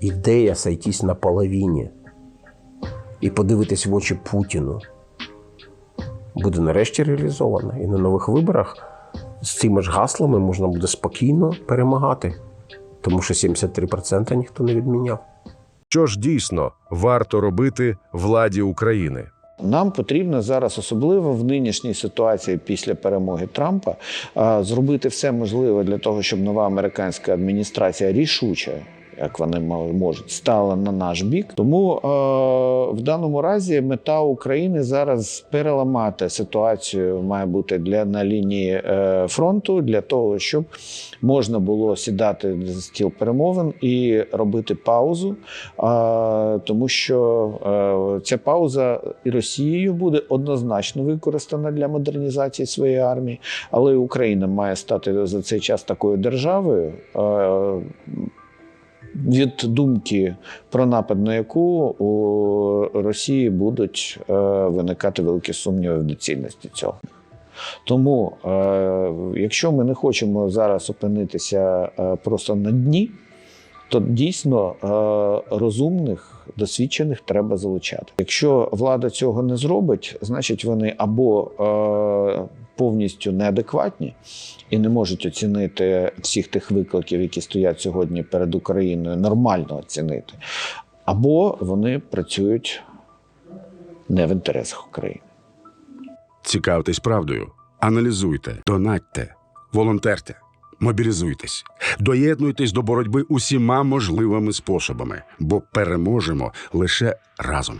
ідея сойтись на половині і подивитись в очі Путіну буде нарешті реалізована. І на нових виборах з цими ж гаслами можна буде спокійно перемагати, тому що 73% ніхто не відміняв. Що ж дійсно варто робити владі України? Нам потрібно зараз, особливо в нинішній ситуації після перемоги Трампа, зробити все можливе для того, щоб нова американська адміністрація рішуче. Як вони можуть стала на наш бік, тому е, в даному разі мета України зараз переламати ситуацію має бути для на лінії е, фронту для того, щоб можна було сідати за стіл перемовин і робити паузу, а, тому що е, ця пауза і Росією буде однозначно використана для модернізації своєї армії, але і Україна має стати за цей час такою державою. е, від думки про напад на яку у Росії будуть е, виникати великі сумніви в доцільності цього. Тому, е, якщо ми не хочемо зараз опинитися е, просто на дні, то дійсно розумних, досвідчених треба залучати. Якщо влада цього не зробить, значить вони або повністю неадекватні і не можуть оцінити всіх тих викликів, які стоять сьогодні перед Україною, нормально оцінити, або вони працюють не в інтересах України. Цікавтесь правдою, аналізуйте, донатьте, волонтерте, мобілізуйтесь, доєднуйтесь до боротьби усіма можливими способами, бо переможемо лише разом.